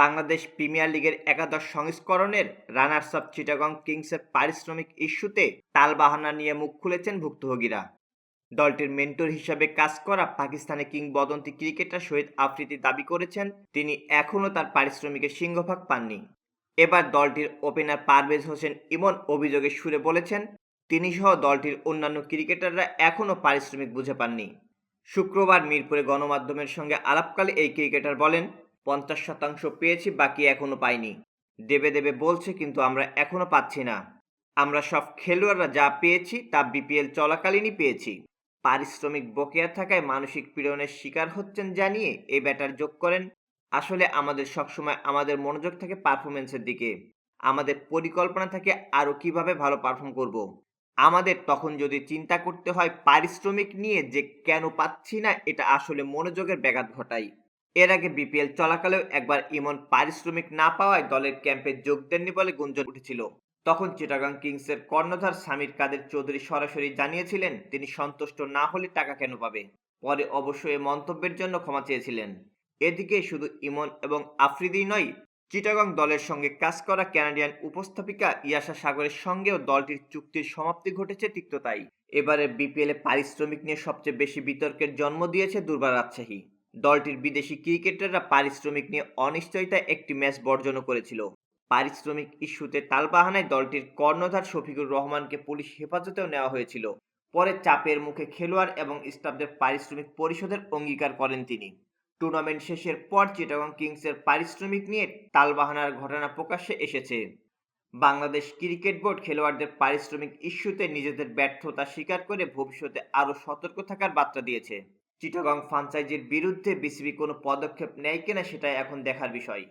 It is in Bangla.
বাংলাদেশ প্রিমিয়ার লিগের একাদশ সংস্করণের রানার্স আপ চিটাগং কিংসের পারিশ্রমিক ইস্যুতে তালবাহানা নিয়ে মুখ খুলেছেন ভুক্তভোগীরা। দলটির মেন্টর হিসাবে কাজ করা পাকিস্তানি কিংবদন্তি ক্রিকেটার শহীদ আফ্রিদি দাবি করেছেন, তিনি এখনও তার পারিশ্রমিকের সিংহভাগ পাননি। এবার দলটির ওপেনার পারভেজ হোসেন ইমন অভিযোগের সুরে বলেছেন তিনি সহ দলটির অন্যান্য ক্রিকেটাররা এখনও পারিশ্রমিক বুঝে পাননি। শুক্রবার মিরপুরে গণমাধ্যমের সঙ্গে আলাপকালে এই ক্রিকেটার বলেন পঞ্চাশ শতাংশ পেয়েছি, বাকি এখনও পাইনি। দেবে দেবে বলছে, কিন্তু আমরা এখনও পাচ্ছি না। আমরা সব খেলোয়াড়রা যা পেয়েছি, তা বিপিএল চলাকালীনই পেয়েছি। পারিশ্রমিক বকেয়া থাকায় মানসিক পীড়নের শিকার হচ্ছেন জানিয়ে এই ব্যাটার যোগ করেন। আসলে আমাদের সবসময় আমাদের মনোযোগ থাকে পারফরমেন্সের দিকে। আমাদের পরিকল্পনা থাকে আরও কীভাবে ভালো পারফর্ম করব। আমাদের তখন যদি চিন্তা করতে হয় পারিশ্রমিক নিয়ে যে কেন পাচ্ছি না, এটা আসলে মনোযোগের ব্যাঘাত ঘটায়। এর আগে বিপিএল চলাকালেও একবার ইমন পারিশ্রমিক না পাওয়ায় দলের ক্যাম্পে যোগ দেননি বলে গুঞ্জন উঠেছিল। তখন চিটাগাং কিংসের কর্ণধার সামির কাদের চৌধুরী সরাসরি জানিয়েছিলেন, তিনি সন্তুষ্ট না হলে টাকা কেন পাবে? পরে অবশ্য মন্তব্যের জন্য ক্ষমা চেয়েছিলেন। এদিকে শুধু ইমন এবং আফ্রিদি নয়, চিটাগং দলের সঙ্গে কাজ করা ক্যানাডিয়ান উপস্থাপিকা ইয়াশা সাগরের সঙ্গেও দলটির চুক্তির সমাপ্তি ঘটেছে তিক্ততাই এবারে বিপিএল পারিশ্রমিক নিয়ে সবচেয়ে বেশি বিতর্কের জন্ম দিয়েছে দুর্বার রাজশাহী। দলটির বিদেশি ক্রিকেটাররা পারিশ্রমিক নিয়ে অনিশ্চয়তা একটি ম্যাচ বর্জনও করেছিল। পারিশ্রমিক ইস্যুতে তালবাহানায় দলটির কর্ণধার শফিকুর রহমানকে পুলিশ হেফাজতেও নেওয়া হয়েছিল। পরে চাপের মুখে খেলোয়াড় এবং স্টাফদের পারিশ্রমিক পরিশোধের অঙ্গীকার করেন তিনি। টুর্নামেন্ট শেষের পর চিটাগং কিংসের পারিশ্রমিক নিয়ে তালবাহানার ঘটনা প্রকাশ্যে এসেছে। বাংলাদেশ ক্রিকেট বোর্ড খেলোয়াড়দের পারিশ্রমিক ইস্যুতে নিজেদের ব্যর্থতা স্বীকার করে ভবিষ্যতে আরও সতর্ক থাকার বার্তা দিয়েছে। চিটাগং ফ্রাঞ্চাইজির বিরুদ্ধে বিসিবি কোনো পদক্ষেপ নেয় কিনা সেটাই এখন দেখার বিষয়।